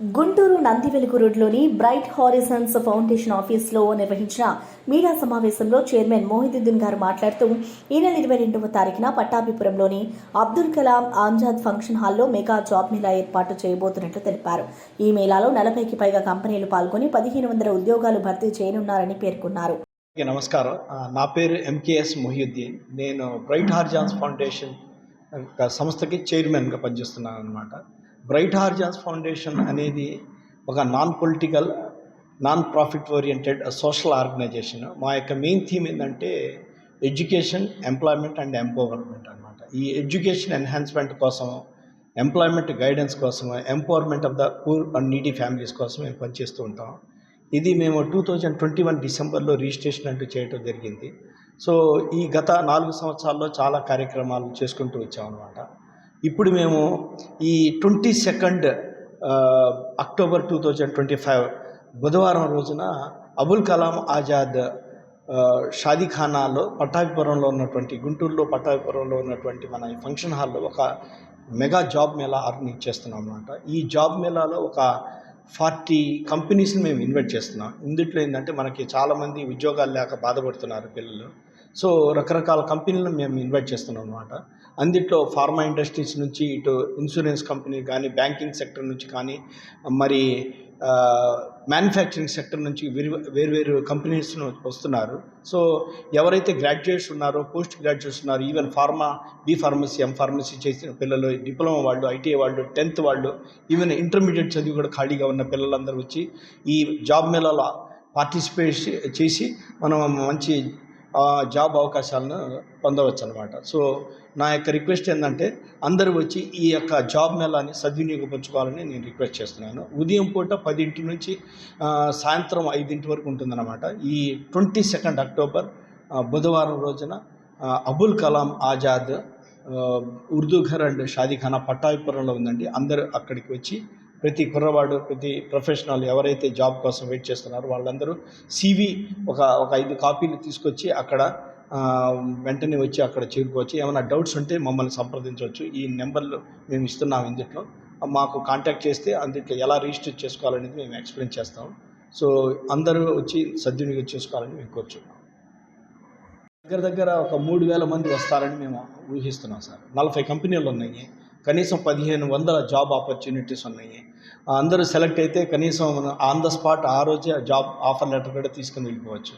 గుంటూరు నందివెలుగు రోడ్లోని bright horizons foundation ఆఫీస్లో నిర్వహించిన మీడియా సమావేశంలో చైర్మన్ మోహిదుద్దీన్ గారు మాట్లాడుతూ ఈ నెల ఇరవై రెండవ తారీఖున పట్టాభిపురంలోని అబ్దుల్ కలాం ఆంజాద్ ఫంక్షన్ హాల్లో మెగా జాబ్ మేళా ఏర్పాటు చేయబోతున్నట్లు తెలిపారు. ఈ మేళాలో నలభైకి పైగా కంపెనీలు పాల్గొని పదిహేను వందల ఉద్యోగాలు భర్తీ చేయనున్నారని పేర్కొన్నారు. నమస్కారం. నా పేరు ఎంకేఎస్ మొహియుద్దీన్. నేను బ్రైట్ హార్జాన్స్ ఫౌండేషన్ సంస్థకి చైర్మన్గా పనిచేస్తున్నాను అనమాట బ్రైట్ హార్జాన్స్ ఫౌండేషన్ అనేది ఒక non political non profit oriented social organisation మా యొక్క మెయిన్ థీమ్ ఏంటంటే ఎడ్యుకేషన్ ఎంప్లాయ్మెంట్ అండ్ ఎంపవర్మెంట్ అనమాట ఈ ఎడ్యుకేషన్ ఎన్హాన్స్మెంట్ కోసం ఎంప్లాయ్మెంట్ గైడెన్స్ కోసం empowerment of the poor and needy families కోసం మేము పనిచేస్తూ ఉంటాం. ఇది మేము టూ థౌజండ్ ట్వంటీ వన్ డిసెంబర్లో రిజిస్ట్రేషన్ అంటూ చేయటం జరిగింది. సో ఈ గత నాలుగు సంవత్సరాల్లో చాలా కార్యక్రమాలు చేసుకుంటూ వచ్చామన్నమాట. ఇప్పుడు మేము ఈ twenty second October two thousand twenty five బుధవారం రోజున అబుల్ కలాం ఆజాద్ షాదీఖానాలో పట్టాభిపురంలో ఉన్నటువంటి గుంటూరులో పట్టాభిపురంలో ఉన్నటువంటి మన ఈ ఫంక్షన్ హాల్లో ఒక మెగా జాబ్ మేళా ఆర్గనైజ్ చేస్తున్నాం అనమాట ఈ జాబ్ మేళాలో ఒక ఫార్టీ కంపెనీస్ని మేము ఇన్వైట్ చేస్తున్నాం. ఇందుట్లో ఏంటంటే మనకి చాలామంది ఉద్యోగాలు లేక బాధపడుతున్నారు పిల్లలు. సో రకరకాల కంపెనీలను మేము ఇన్వైట్ చేస్తున్నాం అనమాట అందుట్లో ఫార్మా ఇండస్ట్రీస్ నుంచి ఇటు ఇన్సూరెన్స్ కంపెనీ కానీ బ్యాంకింగ్ సెక్టర్ నుంచి కానీ మరి మ్యానుఫ్యాక్చరింగ్ సెక్టర్ నుంచి వేరు వేరు కంపెనీస్ వస్తున్నారు. సో ఎవరైతే గ్రాడ్యుయేట్స్ ఉన్నారో పోస్ట్ గ్రాడ్యుయేట్స్ ఉన్నారో even pharma B pharmacy M pharmacy చేసిన పిల్లలు డిప్లొమా వాళ్ళు ఐటీఐ వాళ్ళు టెన్త్ వాళ్ళు ఈవెన్ ఇంటర్మీడియట్ చదివి కూడా ఖాళీగా ఉన్న పిల్లలందరూ వచ్చి ఈ జాబ్ మేళాలో పార్టిసిపేట్ చేసి మనం మంచి జాబ్ అవకాశాలను పొందవచ్చు అనమాట సో నా యొక్క రిక్వెస్ట్ ఏంటంటే అందరూ వచ్చి ఈ యొక్క జాబ్ మేళాని సద్వినియోగపరచుకోవాలని నేను రిక్వెస్ట్ చేస్తున్నాను. ఉదయం పూట పదింటి నుంచి సాయంత్రం ఐదింటి వరకు ఉంటుందన్నమాట. ఈ ట్వంటీ సెకండ్ అక్టోబర్ బుధవారం రోజున అబుల్ కలాం ఆజాద్ ఉర్దూఘర్ ఉర్దూ ఘర్ అండ్ షాదీఖానా పట్టాభిపురంలో ఉందండి. అందరూ అక్కడికి వచ్చి ప్రతి కుర్రవాడు ప్రతి ప్రొఫెషనల్ ఎవరైతే జాబ్ కోసం వెయిట్ చేస్తున్నారో వాళ్ళందరూ సివి ఒక ఒక ఐదు కాపీలు తీసుకొచ్చి అక్కడ వెంటనే వచ్చి అక్కడ చేరుకోవచ్చు. ఏమైనా డౌట్స్ ఉంటే మమ్మల్ని సంప్రదించవచ్చు. ఈ నెంబర్లు మేము ఇస్తున్నాం ఇందుట్లో. మాకు కాంటాక్ట్ చేస్తే అందుట్లో ఎలా రిజిస్టర్ చేసుకోవాలనేది మేము ఎక్స్ప్లెయిన్ చేస్తాం. సో అందరూ వచ్చి సద్వినియోగం చేసుకోవాలని మేము కోరుచున్నాం. దగ్గర దగ్గర ఒక మూడు వేల మంది వస్తారని మేము ఊహిస్తున్నాం సార్. నలభై కంపెనీలు ఉన్నాయి. కనీసం పదిహేను వందల జాబ్ ఆపర్చునిటీస్ ఉన్నాయి. అందరూ సెలెక్ట్ అయితే కనీసం ఆన్ ద స్పాట్ ఆ రోజే జాబ్ ఆఫర్ లెటర్ కూడా తీసుకుని వెళ్ళిపోవచ్చు.